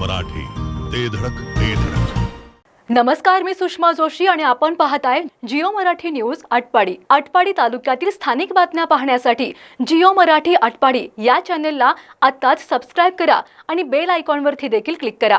मराठी. ते धडक ते धडक. नमस्कार मी सुषमा जोशी आणि आपण पाहताय जिओ मराठी न्यूज आटपाडी. आटपाडी तालुक्यातील स्थानिक बातम्या पाहण्यासाठी जिओ मराठी आटपाडी या चॅनेलला आत्ताच सबस्क्राईब करा आणि बेल आयकॉनवरती देखील क्लिक करा.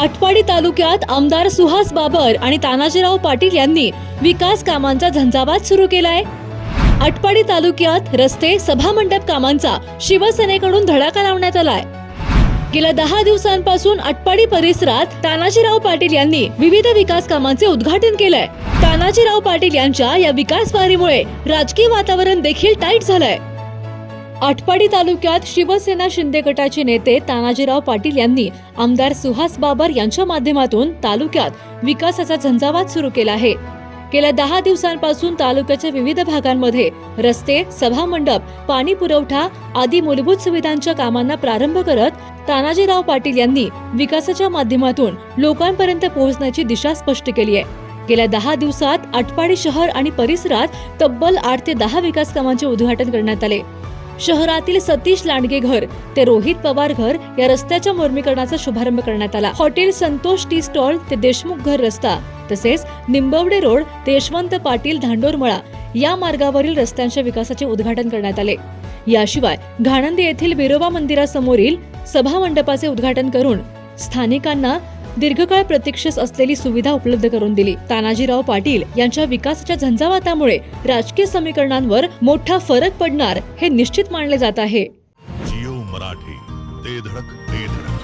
आटपाडी तालुक्यात आमदार सुहास बाबर आणि तानाजीराव पाटील यांनी विकास कामांचा झंझावात सुरू केलाय. आटपाडी तालुक्यात रस्ते सभामंडप कामांचा शिवसेनेकडून धडाका लावण्यात आलाय. गेल्या दहा दिवसांपासून आटपाडी परिसरात तानाजीराव पाटील यांनी विविध विकास कामांचे उद्घाटन केलंय. तानाजीराव पाटील यांच्या या विकास वारीमुळे राजकीय वातावरण देखील टाईट झालंय. आटपाडी तालुक्यात शिवसेना शिंदे गटाचे नेते तानाजीराव पाटील यांनी आमदार सुहास बाबर यांच्या माध्यमातून तालुक्यात विकासाचा झंझावात सुरू केला आहे. गेल्या दहा दिवसांपासून तालुक्याच्या विविध भागांमध्ये रस्ते सभामंडप पाणी पुरवठा आदी मूलभूत सुविधांच्या कामांना प्रारंभ करत तानाजीराव पाटील यांनी विकासाच्या माध्यमातून लोकांपर्यंत पोहोचण्याची दिशा स्पष्ट केली आहे. गेल्या दहा दिवसात आटपाडी शहर आणि परिसरात तब्बल आठ ते दहा विकास कामांचे उद्घाटन करण्यात आले. शहरातील सतीश लांडगे घर ते रोहित पवार घर या रस्त्याच्या मुर्मीकरणाचा शुभारंभ करण्यात आला. हॉटेल संतोष टी स्टॉल ते देशमुख घर रस्ता तसेच निंबवडे रोड ते यशवंत पाटील धांडोरमळा या मार्गावरील रस्त्यांच्या विकासाचे उद्घाटन करण्यात आले. याशिवाय घाणंदे येथील बिरोबा मंदिरासमोरील सभा मंडपाचे उद्घाटन करून स्थानिकांना दीर्घकाळ प्रतीक्षेस असलेली सुविधा उपलब्ध करून दिली. तानाजीराव पाटील यांच्या विकासाच्या झंझावातामुळे राजकीय समीकरणांवर मोठा फरक पडणार हे निश्चित मानले जात आहे. जिओ मराठी ते धडक ते धडक.